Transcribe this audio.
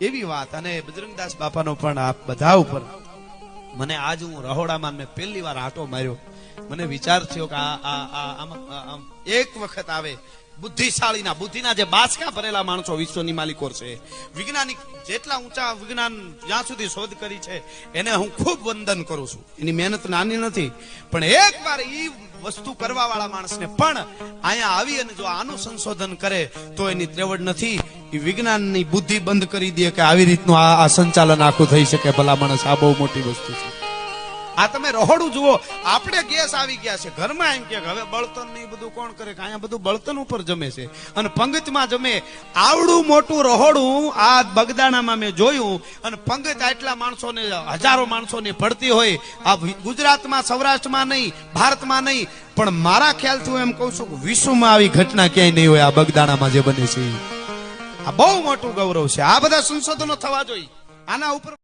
એવી વાત. અને બજરંગદાસ બાપાનો પણ આ બધા ઉપર મને આજ હું રહોડામાં મેં પહેલી વાર આટો માર્યો. મને વિચાર થયો કે આ એક વખત આવે. બુદ્ધિશાળીના, બુદ્ધિના જે બાસકા ભરેલા માણસો વિશ્વની માલિકો છે. વિજ્ઞાનિક જેટલા ઊંચા વિજ્ઞાન જ્યાં સુધી શોધ કરી છે, એને હું ખૂબ વંદન કરું છું. એની મહેનત નાની નથી, પણ એક વાર ઈ વસ્તુ કરવા વાળા માણસને પણ અહીંયા આવી અને જો આનું સંશોધન કરે, તો એની ત્રેવડ નથી વિજ્ઞાનની બુદ્ધિ બંધ કરી દે કે આવી રીતનું આ સંચાલન આખું થઈ શકે. ભલા માણસ, આ બહુ મોટી વસ્તુ છે. આ તમે રહોડું જુઓ. આપણે ગેસ આવી ગયા છે. ઘરમાં એમ કે હવે બળતણ ને બધું કોણ કરે? કે અહીંયા બધું બળતણ ઉપર જમે છે. અને પંગતમાં જમે. આવડું મોટું રહોડું આ બગદાણામાં મેં જોયું. અને પંગત આટલા માણસોને, હજારો માણસોને પડતી હોય. આ ગુજરાતમાં, સૌરાષ્ટ્રમાં નહીં, ભારતમાં નહીં. પણ મારા ખ્યાલથી હું એમ કહું છું કે વિશ્વમાં આવી ઘટના ક્યાંય નહીં હોય. આ બગદાણામાં જે બને છે. આ બહુ મોટું ગૌરવ છે. આ બધા સંશોધનો થવા જોઈએ. આના ઉપર